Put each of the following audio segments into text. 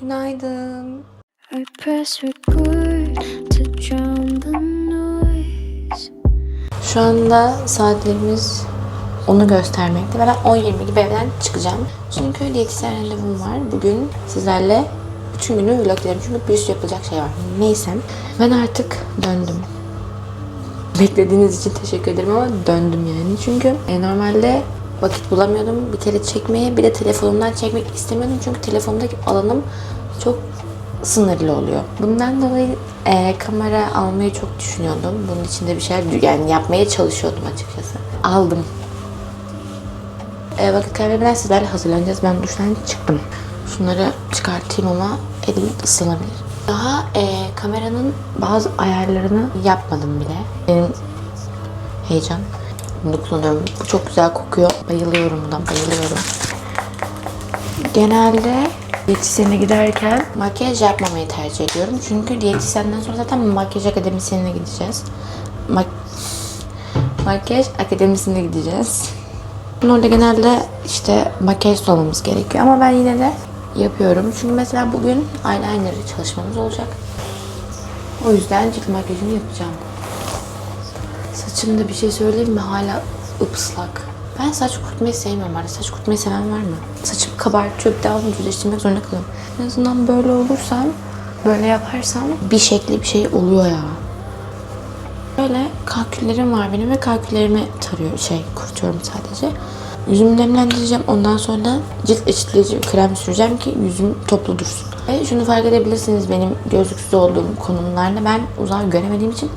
Günaydın. I press record to drown the noise. Şu anda saatlerimiz onu göstermekte ve ben 10.20 gibi evden çıkacağım. Çünkü diyetisyen randevum var. Bugün sizlerle bütün günü vloglarım çünkü bir sürü yapılacak şey var. Neyse ben artık döndüm. Beklediğiniz için teşekkür ederim ama döndüm yani. Çünkü e, normalde vakit bulamıyordum bir kere çekmeye bir de telefonumdan çekmek istemiyordum. Çünkü telefondaki alanım çok sınırlı oluyor. Bundan dolayı e, kamera almayı çok düşünüyordum. Bunun içinde bir şeyler yani yapmaya çalışıyordum açıkçası. Aldım. E, vakit kaybetmeden sizlerle hazırlanacağız. Ben duştan çıktım. Şunları çıkartayım ama elim ıslanabilir. Daha e, kameranın bazı ayarlarını yapmadım bile. Benim heyecan. Bunu kullanıyorum. Bu çok güzel kokuyor. Bayılıyorum buna, bayılıyorum. Genelde diyetisyene giderken makyaj yapmamayı tercih ediyorum. Çünkü diyetisyenden sonra zaten makyaj akademisyenine gideceğiz. Mak makyaj akademisine gideceğiz. Orada genelde işte makyaj olmamız gerekiyor ama ben yine de yapıyorum. Çünkü mesela bugün eyeliner çalışmamız olacak. O yüzden cilt makyajını yapacağım. Saçımda bir şey söyleyeyim mi? Hala ıpıslak. Ben saç kurutmayı sevmiyorum artık. Saç kurutmayı seven var mı? Saçım kabartıyor bir daha onu düzleştirmek zorunda kalıyorum. En azından böyle olursam, böyle yaparsam bir şekli bir şey oluyor ya. Böyle kalküllerim var benim ve kalküllerimi tarıyor, şey kurutuyorum sadece. Yüzümü nemlendireceğim. Ondan sonra cilt eşitleyici krem süreceğim ki yüzüm toplu dursun. Ve şunu fark edebilirsiniz benim gözlüksüz olduğum konumlarda ben uzağı göremediğim için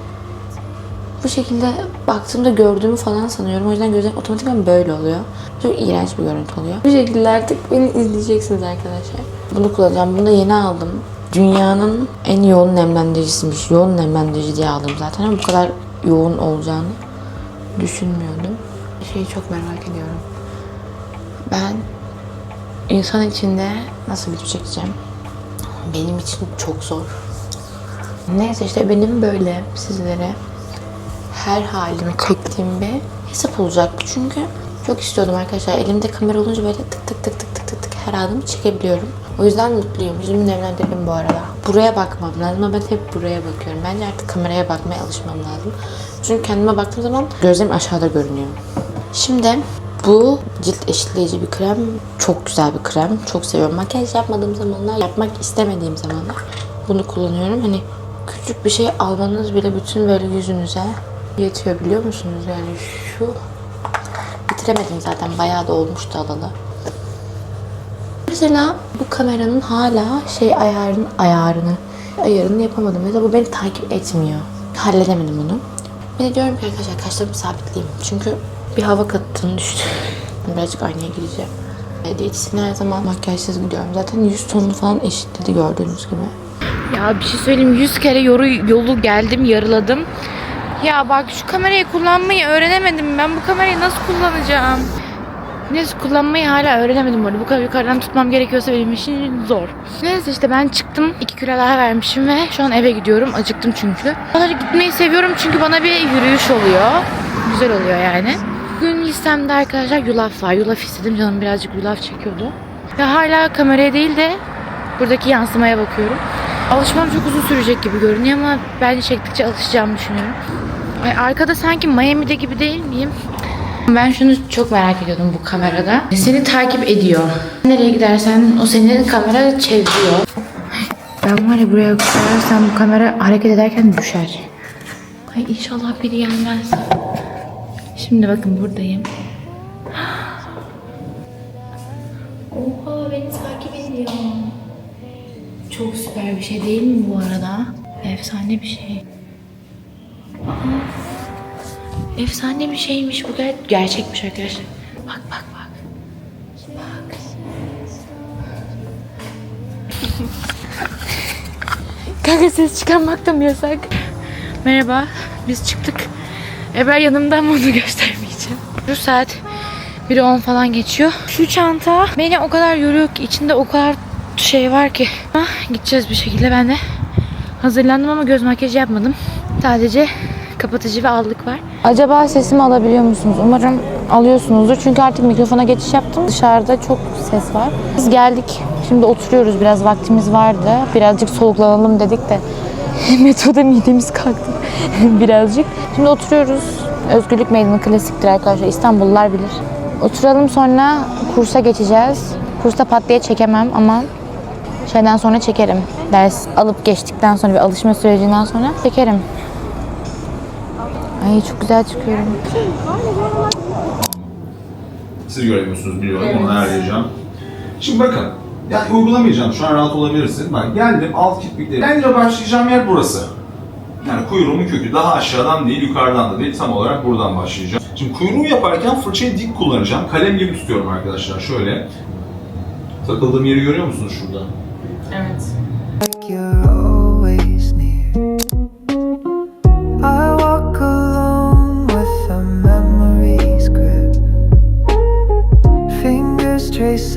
bu şekilde baktığımda gördüğümü falan sanıyorum. O yüzden gözlerim otomatikman böyle oluyor. Çok iğrenç bir görüntü oluyor. Bu şekilde artık beni izleyeceksiniz arkadaşlar. Bunu kullanacağım. Bunu da yeni aldım. Dünyanın en yoğun nemlendiricisiymiş. Yoğun nemlendirici diye aldım zaten ama bu kadar yoğun olacağını düşünmüyordum. Şeyi çok merak ediyorum. Ben insan içinde nasıl video çekeceğim? Benim için çok zor. Neyse işte benim böyle sizlere her halimi çektiğim bir hesap olacaktı. Çünkü çok istiyordum arkadaşlar. Elimde kamera olunca böyle tık tık tık tık tık tık tık her adımı çekebiliyorum. O yüzden mutluyum. Yüzümü nemlendirdim bu arada. Buraya bakmam lazım ama ben hep buraya bakıyorum. Bence artık kameraya bakmaya alışmam lazım. Çünkü kendime baktığım zaman gözlerim aşağıda görünüyor. Şimdi bu cilt eşitleyici bir krem. Çok güzel bir krem. Çok seviyorum. Makyaj yapmadığım zamanlar, yapmak istemediğim zamanlar bunu kullanıyorum. Hani küçük bir şey almanız bile bütün böyle yüzünüze yetiyor biliyor musunuz? Yani şu bitiremedim zaten. Bayağı da olmuştu alalı. Mesela bu kameranın hala şey ayarını ayarını ayarını yapamadım. Mesela bu beni takip etmiyor. Halledemedim bunu. Ben de diyorum ki arkadaşlar kaşlarımı sabitleyeyim. Çünkü bir hava kattığını düştüm. Birazcık aynaya gireceğim. Diyetisyene her zaman makyajsız gidiyorum. Zaten yüz tonunu falan eşitledi gördüğünüz gibi. Ya bir şey söyleyeyim 100 kere yoru, yolu geldim yarıladım. Ya bak şu kamerayı kullanmayı öğrenemedim. Ben bu kamerayı nasıl kullanacağım? Neyse kullanmayı hala öğrenemedim bu arada. Bu kadar yukarıdan tutmam gerekiyorsa benim için zor. Neyse işte ben çıktım. 2 kilo daha vermişim ve şu an eve gidiyorum. Acıktım çünkü. Onları gitmeyi seviyorum çünkü bana bir yürüyüş oluyor. Güzel oluyor yani. Bugün listemde arkadaşlar yulaf var. Yulaf istedim. Canım birazcık yulaf çekiyordu. Ve hala kameraya değil de buradaki yansımaya bakıyorum. Alışmam çok uzun sürecek gibi görünüyor ama bence çektikçe alışacağımı düşünüyorum. Ay, arkada sanki Miami'de gibi değil miyim? Ben şunu çok merak ediyordum bu kamerada. Seni takip ediyor. Nereye gidersen o senin kamera çeviriyor. Ben var ya buraya koyarsam bu kamera hareket ederken düşer. Ay inşallah biri gelmez. Şimdi bakın buradayım. Oha beni takip ediyor. Çok süper bir şey değil mi bu arada? Efsane bir şey. Efsane bir şeymiş bu ger- gerçekmiş arkadaşlar. Bak bak bak. Bak. Kanka ses çıkarmak da mı yasak? Merhaba, biz çıktık. Ebrar yanımda ama onu göstermeyeceğim. Şu saat 1'i 10 falan geçiyor. Şu çanta beni o kadar yoruyor ki içinde o kadar şey var ki. Ah, gideceğiz bir şekilde ben de hazırlandım ama göz makyajı yapmadım. Sadece kapatıcı ve allık var. Acaba sesimi alabiliyor musunuz? Umarım alıyorsunuzdur. Çünkü artık mikrofona geçiş yaptım. Dışarıda çok ses var. Biz geldik Şimdi oturuyoruz. Biraz vaktimiz vardı. Birazcık soluklanalım dedik de. Metroda midemiz kalktı. Birazcık. Şimdi oturuyoruz. Özgürlük Meydanı klasiktir arkadaşlar. İstanbullular bilir. Oturalım sonra kursa geçeceğiz. Kursta pat diye çekemem ama şeyden sonra çekerim. Ders alıp geçtikten sonra bir alışma sürecinden sonra çekerim. Ay çok güzel çıkıyorum. Siz göremiyorsunuz biliyorum onu ayarlayacağım. Şimdi bakın. Yani uygulamayacağım. Şu an rahat olabilirsin. Bak geldim alt kirpikleri. Bence başlayacağım yer burası. Yani kuyruğumun kökü daha aşağıdan değil yukarıdan da değil tam olarak buradan başlayacağım. Şimdi kuyruğu yaparken fırçayı dik kullanacağım. Kalem gibi tutuyorum arkadaşlar şöyle. Takıldığım yeri görüyor musunuz şurada? you're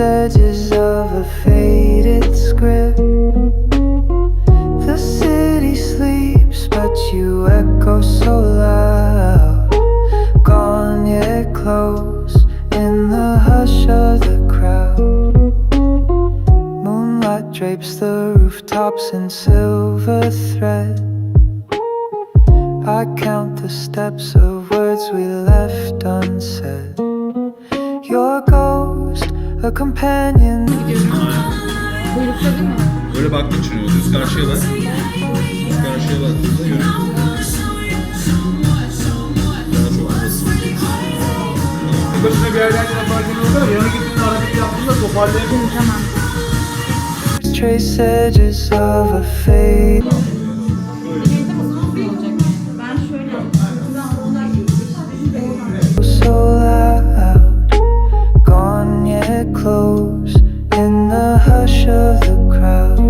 Edges of a faded script. The city sleeps, but you echo so loud. Gone yet close in the hush of the crowd. Moonlight drapes the rooftops in silver Edges of a fade. So loud, gone yet close in the hush of the crowd.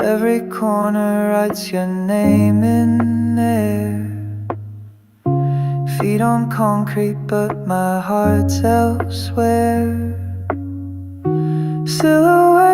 Every corner writes your name in air. Feet on concrete, but my heart's elsewhere. Silhouettes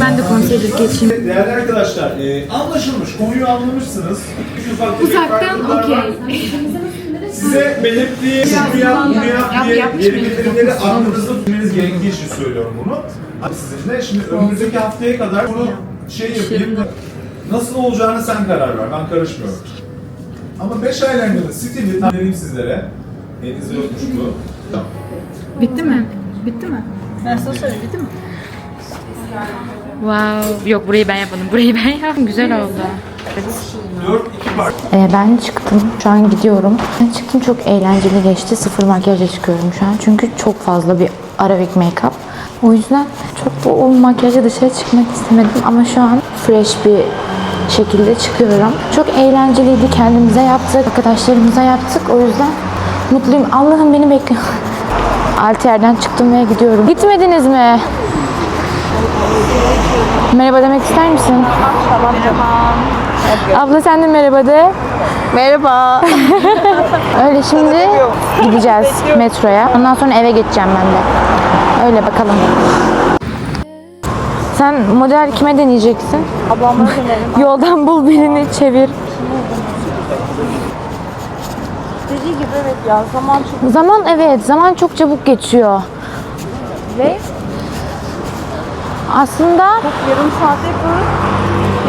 ben gidiyorum. Değerli arkadaşlar, e, anlaşılmış, konuyu anlamışsınız. Uzaktan okey. Size belirttiği şunu yap, bunu yap diye geri bildirimleri aklınızda tutmanız gerektiği için söylüyorum bunu. Hadi Sizinle şimdi önümüzdeki haftaya kadar bunu şey yapayım. Nasıl olacağını sen karar ver, ben karışmıyorum. Ama 5 aylarında stili tam vereyim sizlere. Elinizde yokmuş bu. Tamam. Wow. Yok burayı ben yapmadım. Burayı ben yaptım. Güzel oldu. 4 2 part. Ee, ben çıktım. Şu an gidiyorum. Ben çıktım çok eğlenceli geçti. Sıfır makyajla çıkıyorum şu an. Çünkü çok fazla bir Arabic make-up. O yüzden çok bu o makyajla dışarı çıkmak istemedim. Ama şu an fresh bir şekilde çıkıyorum. Çok eğlenceliydi. Kendimize yaptık. Arkadaşlarımıza yaptık. O yüzden mutluyum. Allah'ım beni bekliyor. Altı yerden çıktım ve gidiyorum. Gitmediniz mi? Merhaba demek ister misin? Abla sen de merhaba de. Merhaba. Öyle şimdi gideceğiz metroya. Ondan sonra eve geçeceğim ben de. Öyle bakalım. Sen model kime deneyeceksin? Ablamla denerim. Yoldan bul birini çevir. Dediği gibi evet ya zaman çok... Zaman evet zaman çok çabuk geçiyor. Ve aslında yarım saat yapıyoruz.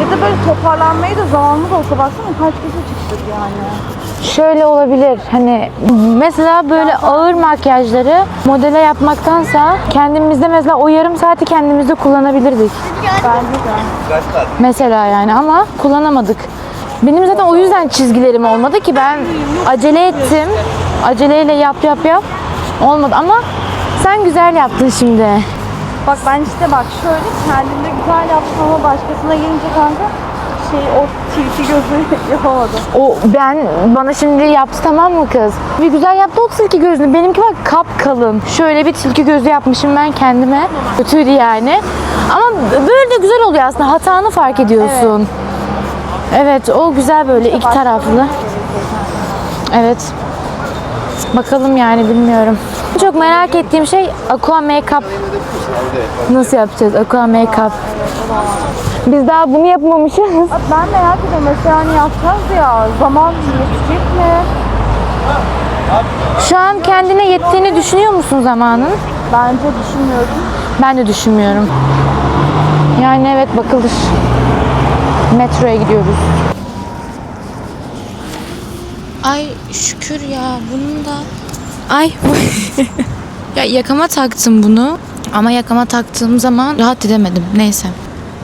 Ya da böyle toparlanmaya da zamanımız olsa baksana kaç kişi çıktık yani. Şöyle olabilir hani mesela böyle ağır makyajları modele yapmaktansa kendimizde mesela o yarım saati kendimizde kullanabilirdik. Mesela yani ama kullanamadık. Benim zaten o yüzden çizgilerim olmadı ki ben acele ettim. Aceleyle yap yap yap. Olmadı ama sen güzel yaptın şimdi. Bak ben işte bak şöyle kendimde güzel yaptım ama başkasına gelince kanka şey o tilki gözü yapamadım. O ben bana şimdi yaptı tamam mı kız? Bir güzel yaptı o tilki gözünü. Benimki bak kap kalın. Şöyle bir tilki gözü yapmışım ben kendime. Kötüydü yani. Ama böyle de güzel oluyor aslında. Hatanı fark ediyorsun. Evet, o güzel böyle iki taraflı. Evet. Bakalım yani bilmiyorum. Çok merak ettiğim şey aqua make-up. Nasıl yapacağız aqua make-up? Biz daha bunu yapmamışız. Ben merak ediyorum mesela hani yapacağız ya zaman yetecek mi? Şu an kendine yettiğini düşünüyor musun zamanın? Bence düşünmüyorum. Ben de düşünmüyorum. Yani evet bakılır. Metroya gidiyoruz. Ay şükür ya bunun da. Ay ya yakama taktım bunu ama yakama taktığım zaman rahat edemedim. Neyse.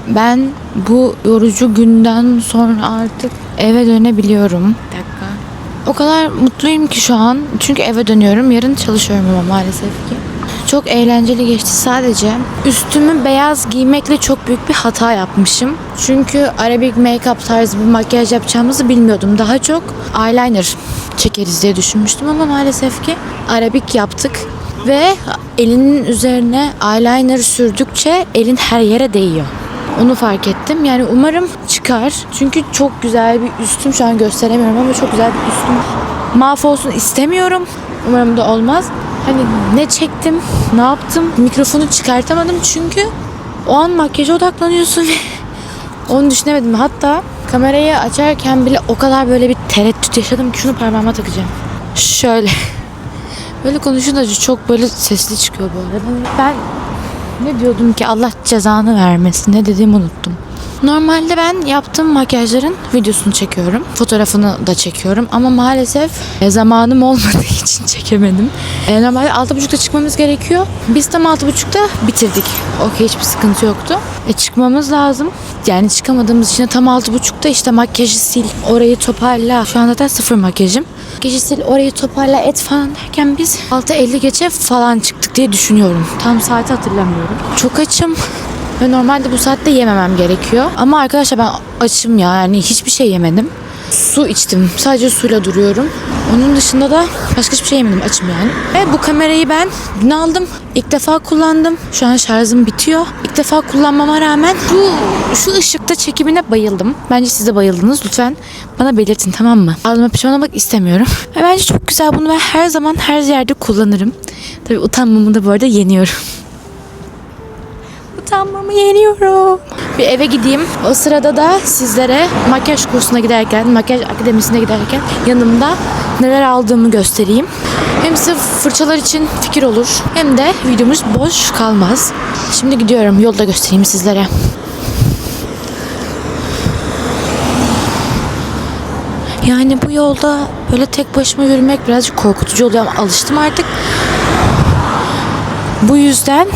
Ben bu yorucu günden sonra artık eve dönebiliyorum. Bir dakika. O kadar mutluyum ki şu an. Çünkü eve dönüyorum. Yarın çalışıyorum ama maalesef ki. Çok eğlenceli geçti sadece. Üstümü beyaz giymekle çok büyük bir hata yapmışım. Çünkü Arabic make-up tarzı bir makyaj yapacağımızı bilmiyordum. Daha çok eyeliner çekeriz diye düşünmüştüm ama maalesef ki Arabic yaptık. Ve elinin üzerine eyeliner sürdükçe elin her yere değiyor. Onu fark ettim. Yani umarım çıkar. Çünkü çok güzel bir üstüm şu an gösteremiyorum ama çok güzel bir üstüm. Mahvolsun istemiyorum. Umarım da olmaz. Hani ne çektim, ne yaptım mikrofonu çıkartamadım çünkü o an makyaja odaklanıyorsun ve onu düşünemedim. Hatta kamerayı açarken bile o kadar böyle bir tereddüt yaşadım ki şunu parmağıma takacağım. Şöyle. Böyle konuşunca çok böyle sesli çıkıyor bu arada. Ben ne diyordum ki Allah cezanı vermesin. Ne dediğimi unuttum. Normalde ben yaptığım makyajların videosunu çekiyorum. Fotoğrafını da çekiyorum. Ama maalesef e, zamanım olmadığı için çekemedim. E, normalde 6.30'da çıkmamız gerekiyor. Biz tam 6.30'da bitirdik. Okey hiçbir sıkıntı yoktu. E, çıkmamız lazım. Yani çıkamadığımız için tam 6.30'da işte makyajı sil, orayı toparla. Şu an zaten sıfır makyajım. Makyajı sil, orayı toparla, et falan derken biz 6.50 geçe falan çıktık diye düşünüyorum. Tam saati hatırlamıyorum. Çok açım. Ve normalde bu saatte yememem gerekiyor. Ama arkadaşlar ben açım ya. Yani hiçbir şey yemedim. Su içtim. Sadece suyla duruyorum. Onun dışında da başka hiçbir şey yemedim. Açım yani. Ve bu kamerayı ben dün aldım. İlk defa kullandım. Şu an şarjım bitiyor. İlk defa kullanmama rağmen bu şu ışıkta çekimine bayıldım. Bence siz de bayıldınız. Lütfen bana belirtin tamam mı? Aldıma pişman olmak istemiyorum. Bence çok güzel. Bunu ben her zaman her yerde kullanırım. Tabii utanmamı da bu arada yeniyorum. Utanmamı yeniyorum. Bir eve gideyim. O sırada da sizlere makyaj kursuna giderken, makyaj akademisine giderken yanımda neler aldığımı göstereyim. Hem sırf fırçalar için fikir olur hem de videomuz boş kalmaz. Şimdi gidiyorum. Yolda göstereyim sizlere. Yani bu yolda böyle tek başıma yürümek birazcık korkutucu oluyor ama alıştım artık. Bu yüzden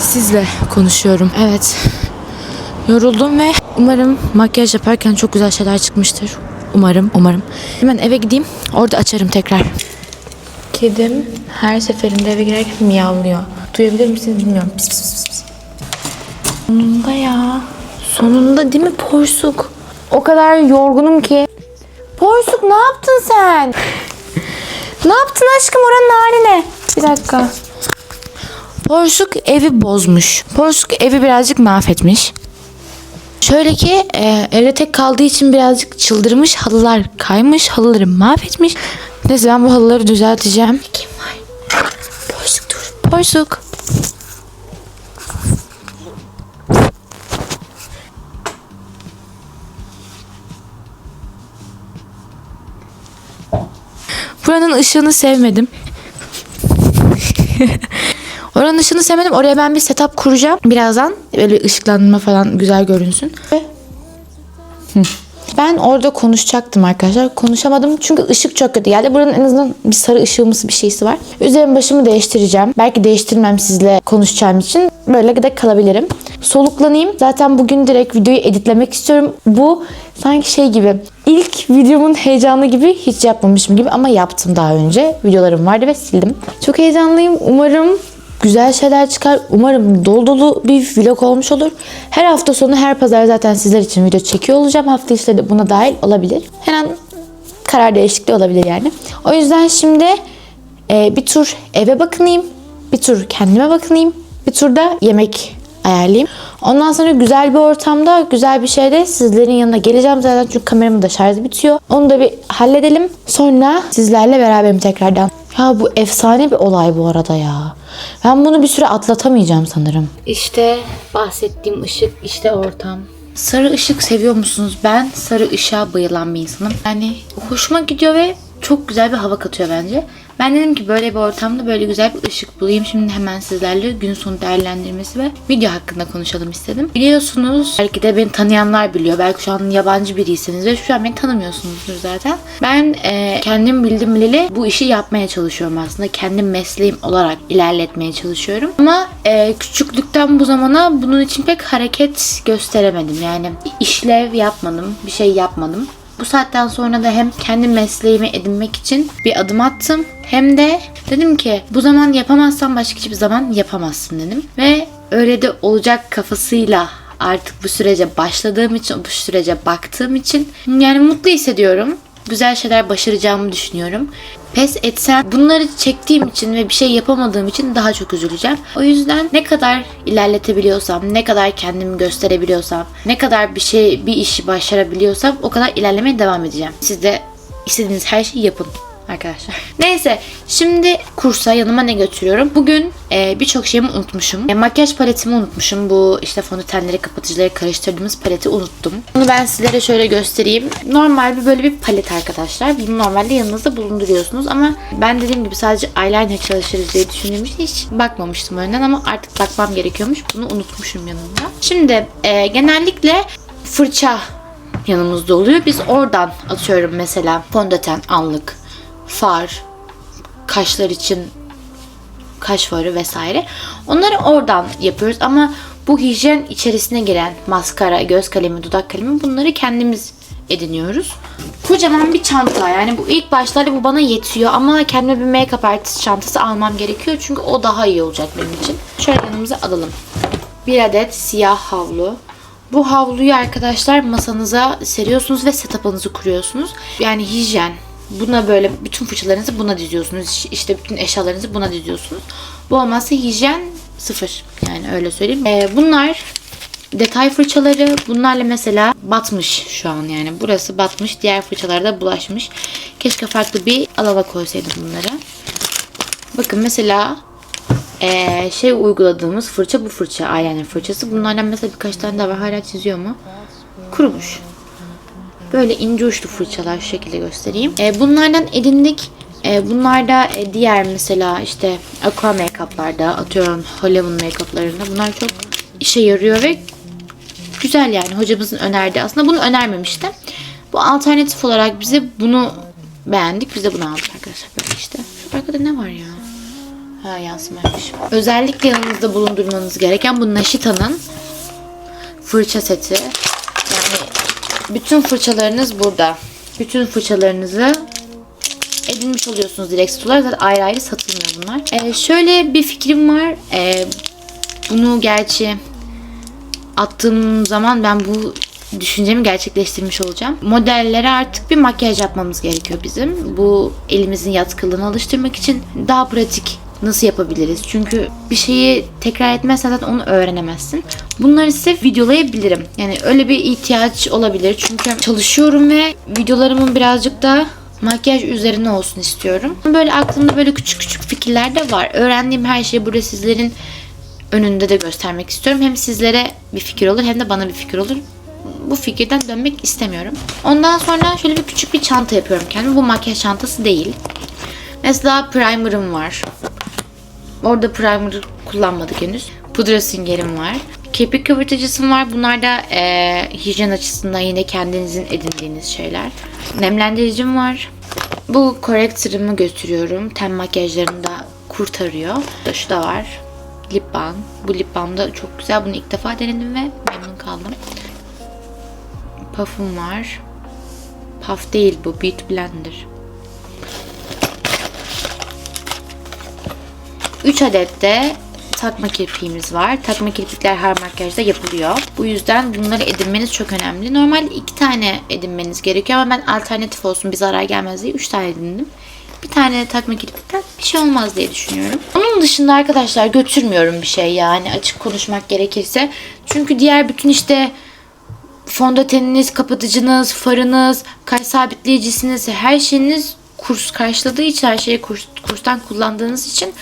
sizle konuşuyorum. Evet. Yoruldum ve umarım makyaj yaparken çok güzel şeyler çıkmıştır. Umarım, umarım. Hemen eve gideyim. Orada açarım tekrar. Kedim her seferinde eve girerken miyavlıyor. Duyabilir misiniz bilmiyorum. Pis pis pis pis. Sonunda ya. Sonunda değil mi porsuk? O kadar yorgunum ki. Porsuk ne yaptın sen? ne yaptın aşkım oranın hali ne? Bir dakika. Porsuk evi bozmuş. Porsuk evi birazcık mahvetmiş. Şöyle ki e, evde tek kaldığı için birazcık çıldırmış. Halılar kaymış. Halıları mahvetmiş. Neyse ben bu halıları düzelteceğim. Kim var? Porsuk dur. Porsuk. Buranın ışığını sevmedim. Oranın ışığını sevmedim. Oraya ben bir setup kuracağım birazdan. Böyle ışıklandırma falan güzel görünsün. Ve Ben orada konuşacaktım arkadaşlar. Konuşamadım çünkü ışık çok kötü geldi. Buranın en azından bir sarı ışığımsı bir şeysi var. Üzerim başımı değiştireceğim. Belki değiştirmem sizle konuşacağım için. Böyle de kalabilirim. Soluklanayım. Zaten bugün direkt videoyu editlemek istiyorum. Bu sanki şey gibi. İlk videomun heyecanı gibi hiç yapmamışım gibi ama yaptım daha önce. Videolarım vardı ve sildim. Çok heyecanlıyım. Umarım güzel şeyler çıkar. Umarım dolu dolu bir vlog olmuş olur. Her hafta sonu her pazar zaten sizler için video çekiyor olacağım. Hafta içleri de buna dahil olabilir. Her an karar değişikliği olabilir yani. O yüzden şimdi e, bir tur eve bakınayım. Bir tur kendime bakınayım. Bir tur da yemek ayarlayayım. Ondan sonra güzel bir ortamda, güzel bir şeyde sizlerin yanına geleceğim zaten çünkü kameramın da şarjı bitiyor. Onu da bir halledelim. Sonra sizlerle beraberim tekrardan. Ya bu efsane bir olay bu arada ya. Ben bunu bir süre atlatamayacağım sanırım. İşte bahsettiğim ışık, işte ortam. Sarı ışık seviyor musunuz? Ben sarı ışığa bayılan bir insanım. Yani hoşuma gidiyor ve çok güzel bir hava katıyor bence. Ben dedim ki böyle bir ortamda böyle güzel bir ışık bulayım. Şimdi hemen sizlerle gün sonu değerlendirmesi ve video hakkında konuşalım istedim. Biliyorsunuz belki de beni tanıyanlar biliyor. Belki şu an yabancı biriyseniz ve şu an beni tanımıyorsunuzdur zaten. Ben e, kendim bildim bileli bu işi yapmaya çalışıyorum aslında. Kendim mesleğim olarak ilerletmeye çalışıyorum. Ama e, küçüklükten bu zamana bunun için pek hareket gösteremedim. Yani işlev yapmadım, bir şey yapmadım. Bu saatten sonra da hem kendi mesleğimi edinmek için bir adım attım. Hem de dedim ki bu zaman yapamazsan başka hiçbir zaman yapamazsın dedim. Ve öyle de olacak kafasıyla artık bu sürece başladığım için, bu sürece baktığım için yani mutlu hissediyorum. Güzel şeyler başaracağımı düşünüyorum. Pes etsem bunları çektiğim için ve bir şey yapamadığım için daha çok üzüleceğim. O yüzden ne kadar ilerletebiliyorsam, ne kadar kendimi gösterebiliyorsam, ne kadar bir şey, bir işi başarabiliyorsam o kadar ilerlemeye devam edeceğim. Siz de istediğiniz her şeyi yapın arkadaşlar. Neyse şimdi kursa yanıma ne götürüyorum? Bugün e, birçok şeyimi unutmuşum. E, makyaj paletimi unutmuşum. Bu işte fondötenleri kapatıcıları karıştırdığımız paleti unuttum. Bunu ben sizlere şöyle göstereyim. Normal bir böyle bir palet arkadaşlar. Bunu normalde yanınızda bulunduruyorsunuz ama ben dediğim gibi sadece eyeliner çalışırız diye düşündüğüm için hiç bakmamıştım önden ama artık bakmam gerekiyormuş. Bunu unutmuşum yanımda. Şimdi e, genellikle fırça yanımızda oluyor. Biz oradan atıyorum mesela fondöten, anlık, far, kaşlar için kaş farı vesaire. Onları oradan yapıyoruz ama bu hijyen içerisine giren maskara, göz kalemi, dudak kalemi bunları kendimiz ediniyoruz. Kocaman bir çanta yani bu ilk başlarda bu bana yetiyor ama kendime bir make-up artist çantası almam gerekiyor çünkü o daha iyi olacak benim için. Şöyle yanımıza alalım. Bir adet siyah havlu. Bu havluyu arkadaşlar masanıza seriyorsunuz ve setup'ınızı kuruyorsunuz. Yani hijyen, buna böyle bütün fırçalarınızı buna diziyorsunuz. İşte bütün eşyalarınızı buna diziyorsunuz. Bu olmazsa hijyen sıfır. Yani öyle söyleyeyim. Ee, bunlar detay fırçaları. Bunlarla mesela batmış şu an yani. Burası batmış. Diğer fırçalarda bulaşmış. Keşke farklı bir alana koysaydım bunları. Bakın mesela ee, şey uyguladığımız fırça bu fırça. Eyeliner fırçası. Bunlardan mesela birkaç tane daha var. Hala çiziyor mu? Kurumuş. Böyle ince uçlu fırçalar şu şekilde göstereyim. E, bunlardan edindik. E, bunlar da e, diğer mesela işte aqua make-up'larda atıyorum Hollywood make-up'larında bunlar çok işe yarıyor ve güzel yani hocamızın önerdiği. Aslında bunu önermemişti. Bu alternatif olarak bize bunu beğendik. Biz de bunu aldık arkadaşlar. Böyle işte. Şu arkada ne var ya? Ha yansımaymış. Özellikle yanınızda bulundurmanız gereken bu Naşita'nın fırça seti. Yani bütün fırçalarınız burada. Bütün fırçalarınızı edinmiş oluyorsunuz direkt olarak. Zaten ayrı ayrı satılmıyor bunlar. Ee, şöyle bir fikrim var. Ee, bunu gerçi attığım zaman ben bu düşüncemi gerçekleştirmiş olacağım. Modellere artık bir makyaj yapmamız gerekiyor bizim. Bu elimizin yatkınlığını alıştırmak için daha pratik nasıl yapabiliriz? Çünkü bir şeyi tekrar etmezsen zaten onu öğrenemezsin. Bunları size videolayabilirim. Yani öyle bir ihtiyaç olabilir. Çünkü çalışıyorum ve videolarımın birazcık da makyaj üzerine olsun istiyorum. Böyle aklımda böyle küçük küçük fikirler de var. Öğrendiğim her şeyi burada sizlerin önünde de göstermek istiyorum. Hem sizlere bir fikir olur hem de bana bir fikir olur. Bu fikirden dönmek istemiyorum. Ondan sonra şöyle bir küçük bir çanta yapıyorum kendime. Bu makyaj çantası değil. Mesela primer'ım var. Orada primer kullanmadık henüz. Pudra süngerim var. Kirpik kabartıcısım var. Bunlar da e, hijyen açısından yine kendinizin edindiğiniz şeyler. Nemlendiricim var. Bu corrector'ımı götürüyorum. Ten makyajlarını da kurtarıyor. Şu da var. Lip balm. Bu lip balm da çok güzel. Bunu ilk defa denedim ve memnun kaldım. Puff'um var. Puff değil bu. Beauty Blender. 3 adet de takma kirpiğimiz var. Takma kirpikler her makyajda yapılıyor. Bu yüzden bunları edinmeniz çok önemli. Normalde 2 tane edinmeniz gerekiyor ama ben alternatif olsun bir zarar gelmez diye 3 tane edindim. Bir tane takma kirpikten bir şey olmaz diye düşünüyorum. Onun dışında arkadaşlar götürmüyorum bir şey yani açık konuşmak gerekirse. Çünkü diğer bütün işte fondöteniniz, kapatıcınız, farınız, kaş sabitleyicisiniz, her şeyiniz kurs karşıladığı için her şeyi kurs, kurstan kullandığınız için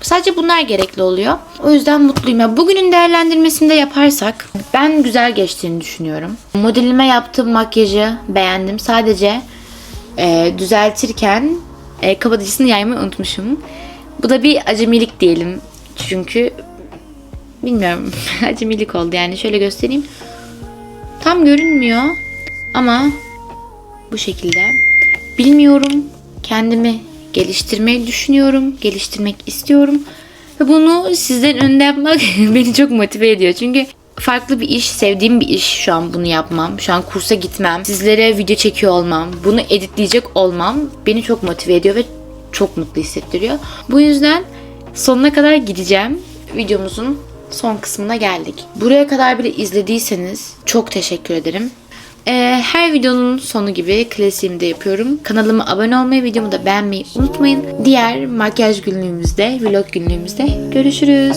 sadece bunlar gerekli oluyor. O yüzden mutluyum. Ya bugünün değerlendirmesini de yaparsak ben güzel geçtiğini düşünüyorum. Modelime yaptığım makyajı beğendim. Sadece e, düzeltirken e, kapatıcısını yaymayı unutmuşum. Bu da bir acemilik diyelim. Çünkü bilmiyorum acemilik oldu yani şöyle göstereyim. Tam görünmüyor ama bu şekilde. Bilmiyorum. Kendimi geliştirmeyi düşünüyorum. Geliştirmek istiyorum. Ve bunu sizlerin önünde yapmak beni çok motive ediyor. Çünkü farklı bir iş, sevdiğim bir iş şu an bunu yapmam. Şu an kursa gitmem, sizlere video çekiyor olmam, bunu editleyecek olmam beni çok motive ediyor ve çok mutlu hissettiriyor. Bu yüzden sonuna kadar gideceğim. Videomuzun son kısmına geldik. Buraya kadar bile izlediyseniz çok teşekkür ederim. Ee, her videonun sonu gibi klasiğimde yapıyorum. Kanalıma abone olmayı, videomu da beğenmeyi unutmayın. Diğer makyaj günlüğümüzde, vlog günlüğümüzde görüşürüz.